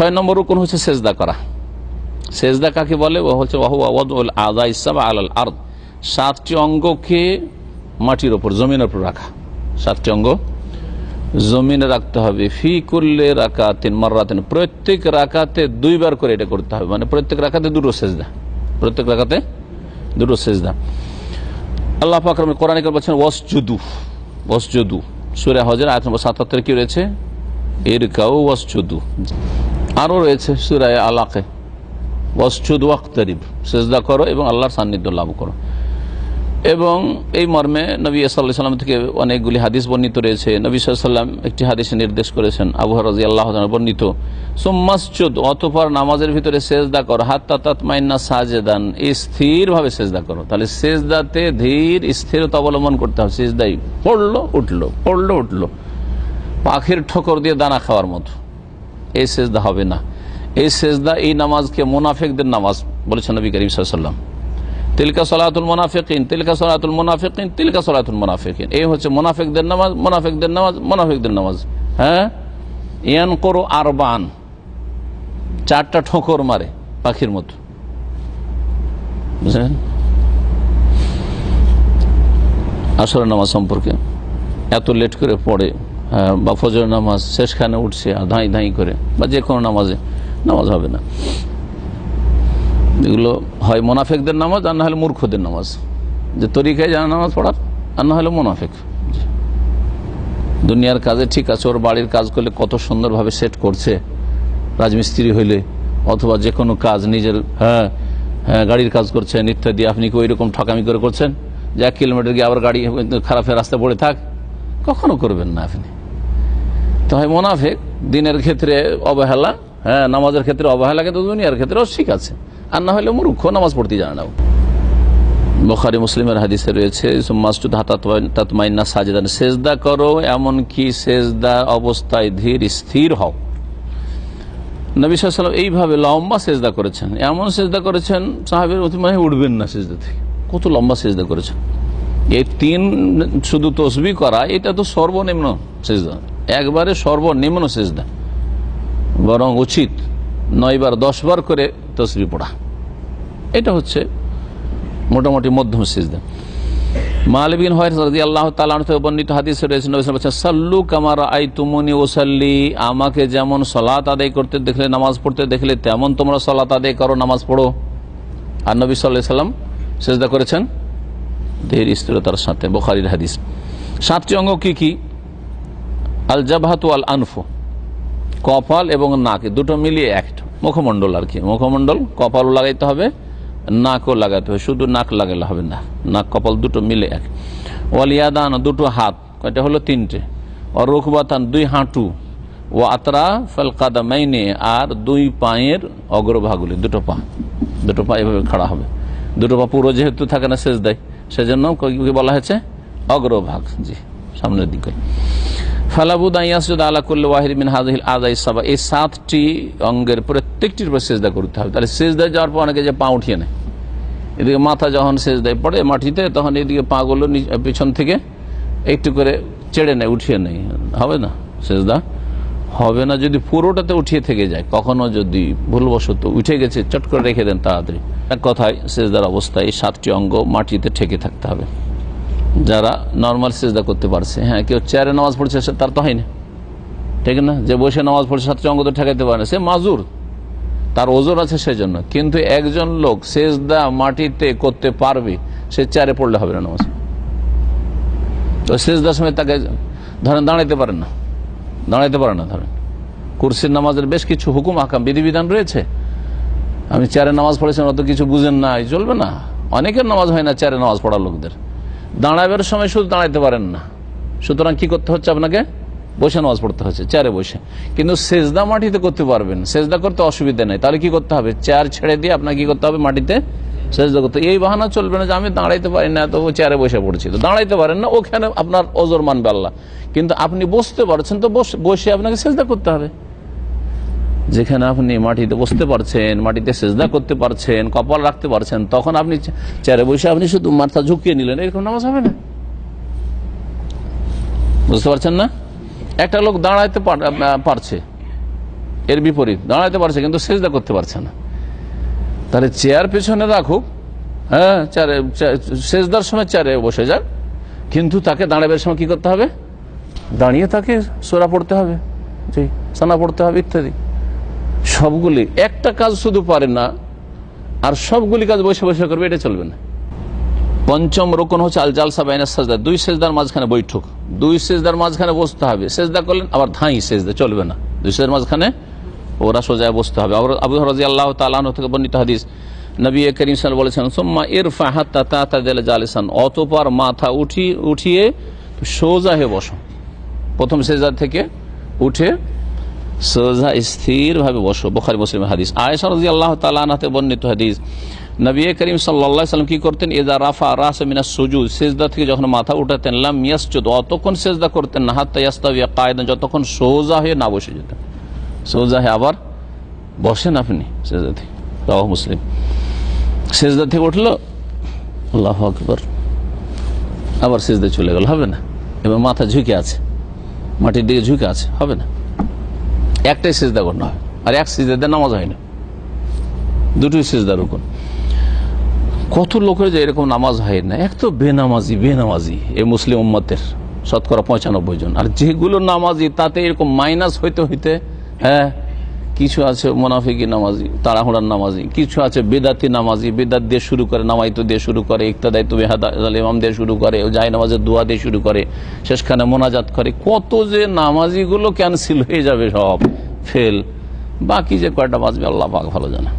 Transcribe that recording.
ছয় নম্বর রুকুন হচ্ছে সেজদা করা। সেজদা কাকে বলে? ও হচ্ছে আদা ইসাবা আলাল আর্দ। সাতটি অঙ্গকে মাটির ওপর, জমিনের উপর রাখা। সাতটি অঙ্গ জমিনে রাখতে হবে। ফি করলে রাকাতেন মারাতেন প্রত্যেক রাকাতে দুইবার করে এটা করতে হবে। মানে প্রত্যেক রাকাতে দুটো সেজদা। প্রত্যেক রাকাতে দুটো সেজদা। আল্লাহ পাকরম কোরআন বলছেন, ওয়াসজুদু ওয়াসজুদু। সুরে হজের আয়াত নম্বর সাতাত্তর কি রয়েছে? এর কাউ ওয়াসজুদু। আরও রয়েছে সুরায় আলাকে। ওয়াসজুদ ওয়াক্তারিব, সেজদা করো এবং আল্লাহর সান্নিধ্য লাভ করো। এবং এই মর্মে নবী সাল্লাহ সাল্লাম থেকে অনেকগুলি হাদিস বর্ণিত রয়েছে। নবী সাল্লাম একটি হাদিসে নির্দেশ করেছেন, আবু রাজি আল্লাহ বর্ণিত সোম্মাসুদ অতপর নামাজের ভিতরে সেজদা করো হাত তাত মাইন্না সাজেদান স্থিরভাবে সেজদা করো। তাহলে সেজদাতে ধীর স্থিরতা অবলম্বন করতে হবে। সেজদাই পড়ল, উঠল পড়ল, উঠল। পাখির ঠোকর দিয়ে দানা খাওয়ার মতো। এই সেজদা হবে না। এই সেজদা, এই নামাজকে মোনাফেকদের নামাজ বলেছেন নবী করিম সাল্লাম তিলকা সলাতুল মোনাফিকিন, তিলকা সলাতুল মোনাফিকিন, তিলকা সলাতুল মোনাফিকিন। এই হচ্ছে মোনাফিকদের নামাজ মোনাফিকদের নামাজ মোনাফিকদের নামাজ। হ্যাঁ? ইয়ান করো আরবান, চারটা ঠোকর মারে পাখির মতো। বুঝলেন? আসর নামাজ সম্পর্কে এত লেট করে পড়ে বা ফজর নামাজ শেষখানে উঠছে আর ধাঁই ধাঁই করে, বা যে কোনো নামাজে, নামাজ হবে না। এগুলো হয় মোনাফেকদের নামাজ আর না হলে মূর্খদের নামাজ। যে তরিকায় জানা নামাজ পড়ার, আর না হলে মোনাফেক। দুনিয়ার কাজে ঠিক আছে, ওর বাড়ির কাজ করলে কত সুন্দরভাবে সেট করছে, রাজমিস্ত্রি হইলে, অথবা যে কোনো কাজ নিজের হ্যাঁ হ্যাঁ গাড়ির কাজ করছেন, ইত্যাদি, আপনি কি ওই রকম ঠকামি করে করছেন? যে এক কিলোমিটার গিয়ে আবার গাড়ি খারাপের রাস্তা পড়ে থাক, কখনো করবেন না আপনি। তো হয় মোনাফেক, দিনের ক্ষেত্রে অবহেলা হ্যাঁ নামাজের ক্ষেত্রে অবহেলা, কিন্তু দুনিয়ার ক্ষেত্রেও ঠিক আছে। আর না হলে মূর্খ, নামাজ পড়তে জানে না বখারি, মুসলিমের হাদিসে রয়েছে সেজদা করো এমনকি সেজদা অবস্থায় ধীর স্থির হও। নবী সাল্লাম এইভাবে লম্বা সেজদা করেছেন। এমন সেজদা করেছেন, সাহাবের অতিমাহে উঠবেন না সেজদা থেকে। কত লম্বা সেজদা করেছেন। এই তিন, শুধু তসবি করা, এটা তো সর্বনিম্ন সেজদা। একবারে সর্বনিম্ন সেজদা। বরং উচিত নয়বার, দশবার করে তসবি পড়া। এটা হচ্ছে মোটামুটি মধ্যম সিজদা। মালবিন আল্লাহ থেকে বর্ণিত হাদিস রয়েছে সাল্লু কামার আই তুমনি ওসাল্লি আমাকে যেমন সলাত আদায় করতে দেখলে নামাজ পড়তে দেখলে তেমন তোমরা সলাত আদায় করো, নামাজ পড়ো। আর নবী সাল্লাহ সাল্লাম সেজদা করেছেন। ধীর স্থিরতার সাথে, বোখারির হাদিস। সাতটি অঙ্গ কি কি? আল জাবাহাতু আল আনফু কপাল এবং নাক দুটো মিলিয়ে এক মুখমণ্ডল আর কি। মুখমণ্ডল, কপালও লাগাইতে হবে, নাকও লাগাতে হবে। শুধু নাক লাগালে হবে না, নাক, কপাল দুটো মিলে এক। ওয়ালিয়াদান, দুটো হাত, কয়টা হলো? তিনটে। ও রুখবাতান দুই হাঁটু। ও আতরা ফলকাদা মাইনে আর দুই পায়ের অগ্রভাগুলি, দুটো পা। দুটো পা এভাবে খাড়া হবে। দুটো পা পুরো যেহেতু থাকে না শেষ দেয় সেজন্য বলা হয়েছে? অগ্রভাগ, জি, সামনের দিকে। ফালাবুদ আইয়াসুদ আলা করলে ওয়াহিদ মিন হাজিল আদাই সাবা। এই সাতটি অঙ্গের প্রত্যেকটির উপর সেজদা করতে হবে। তাহলে সেজদায় যাওয়ার পর অনেকে যে পা উঠিয়ে নেয়। এদিকে মাথা যখন সেজদায় পড়ে মাটিতে, তখন এদিকে পাগুলো পিছন থেকে একটু করে চেড়ে নেয়, উঠিয়ে নেয়। হবে না সেজদা? হবে না যদি পুরোটাতে উঠিয়ে থেকে যায়। কখনো যদি ভুলবশত উঠে গেছে, চট করে রেখে দেন তাড়াতাড়ি। এক কথায় সেজদার অবস্থায় এই সাতটি অঙ্গ মাটিতে ঠেকে থাকতে হবে। যারা নর্মাল সেজদা করতে পারছে। হ্যাঁ কেউ চেয়ারে নামাজ পড়ছে তার তো হয়নি ঠিক না? যে বসে নামাজ পড়ছে, সাতটি অঙ্গ তো ঠেকাইতে পারে না। সে মাজুর। তার ওজোর আছে সেজন্য। কিন্তু একজন লোক সেজদা মাটিতে করতে পারবে, সে চেয়ারে পড়লে হবে না নামাজ। তো সেজদার সময় তাকে ধরেন দাঁড়াইতে পারেন না। দাঁড়াইতে পারে না, ধরেন। কুরসির নামাজের বেশ কিছু হুকুম, আকাম, বিধিবিধান রয়েছে। আমি চেয়ারে নামাজ পড়েছেন অত কিছু বুঝেন না চলবে না। অনেকের নামাজ হয় না চেয়ারে নামাজ পড়া লোকদের। দাঁড়াবার সময় শুধু দাঁড়াইতে পারেন না। সুতরাং কি করতে হচ্ছে আপনাকে? বসে নামাজ পড়তে হচ্ছে, চেয়ারে বসে। কিন্তু সেজদা মাটিতে করতে পারবেন। সেজদা করতে অসুবিধা নেই। তাহলে কি করতে হবে? চেয়ার ছেড়ে দিয়ে আপনাকে কি করতে হবে? মাটিতে সেজদা করতে এই বাহানা চলবে না যে আমি দাঁড়াইতে পারি না তো চেয়ারে বসে পড়ছি। তো দাঁড়াইতে পারেন না, ওখানে আপনার ওজোর মানবে আল্লাহ কিন্তু আপনি বসতে পারছেন, তো বসে আপনাকে সেজদা করতে হবে। যেখানে আপনি মাটিতে বসতে পারছেন, মাটিতে সেজদা করতে পারছেন, কপাল রাখতে পারছেন, তখন আপনি চেয়ারে বসে আপনি শুধু মাথা ঝুঁকিয়ে নিলেন, এরকম নামাজ হবে না। বুঝতে পারছেন না? একটা লোক দাঁড়াইতে পারছে, এর বিপরীত দাঁড়াতে পারছে কিন্তু সেজদা করতে পারছে না। তাহলে চেয়ার পেছনে রাখুক হ্যাঁ চেয়ারে সেজদার সময় চেয়ারে বসে যাক কিন্তু তাকে দাঁড়াবার সময় কি করতে হবে? দাঁড়িয়ে তাকে সোরা পড়তে হবে, জি, সানা পড়তে হবে, ইত্যাদি। সবগুলি, একটা কাজ শুধু পারে না, আর সবগুলি কাজ বসে বসে করবে, এটা চলবে না। পঞ্চম রোকন হচ্ছে আল জালসা বাইনা সাজদা। দুই সেজদার মাঝখানে বৈঠক। দুই সেজদার মাঝখানে বসতে হবে। সেজদা করলেন, আবার ধাঁই সেজদা, চলবে না। দুই সেজদার মাঝখানে ওরা সোজায় বসতে হবে। আবু রাজি আল্লাহ তালাহ থেকে বর্ণিত হাদিস, নবী করিম সাল বলেছেন, সোম্মা ইর ফাহাত্তা তা দিলে জালিসান অতপর মাথা উঠিয়ে উঠিয়ে সোজা হয়ে বসো। প্রথম সেজদা থেকে উঠে সোজা স্থির ভাবে বসো। বোখারি মুসলিম হাদিস। আয়েশা রাজি আল্লাহ তালাতে বর্ণিত হাদিস, নবী করিম সাল্লা সাল্লাম কি করতেন? এজা রাফা রাস মিনা সুজুদ সেজদা থেকে যখন মাথা উঠাতেন, লাম ইয়াসজুদ অতক্ষণ সেজদা করতেন না, হাত্তা ইয়াস্তাবিয়া কায়দান, যতক্ষণ সোজা হয়ে না বসে যেতেন। সোজা হয়ে আবার বসেন আপনি সেজদা থেকে। রাহ মুসলিম। সেজদা থেকে উঠল, আল্লাহ আকবর। আবার সেজদা চলে গেল, হবে না? এবার মাথা ঝুঁকে আছে। মাটির দিকে ঝুঁকে আছে, হবে না? একটাই সেজদা গণ্য হয় আর এক সেজদা নামাজ হয় না। দুটোই সেজদা রুকুন কত লোকের যে এরকম নামাজ হয় না, এক তো বেনামাজি বেনামাজি এই মুসলিম উম্মতের শতকরা পঁচানব্বই জন। আর যেগুলো নামাজি, তাতে এরকম মাইনাস হইতে হইতে হ্যাঁ কিছু আছে মোনাফিকি নামাজি, তাড়াহুড়ার নামাজি, কিছু আছে বেদাতি নামাজি, বেদাত দিয়ে শুরু করে নামাইতো দিয়ে শুরু করে ইকতাদাই তো ইমাম দিয়ে শুরু করে জাই নামাজের দোয়া দিয়ে শুরু করে, শেষখানে মোনাজাত করে, কত যে নামাজিগুলো ক্যান্সেল হয়ে যাবে সব ফেল বাকি যে কয়টা বাঁচবে আল্লাহ পাক ভালো জানা।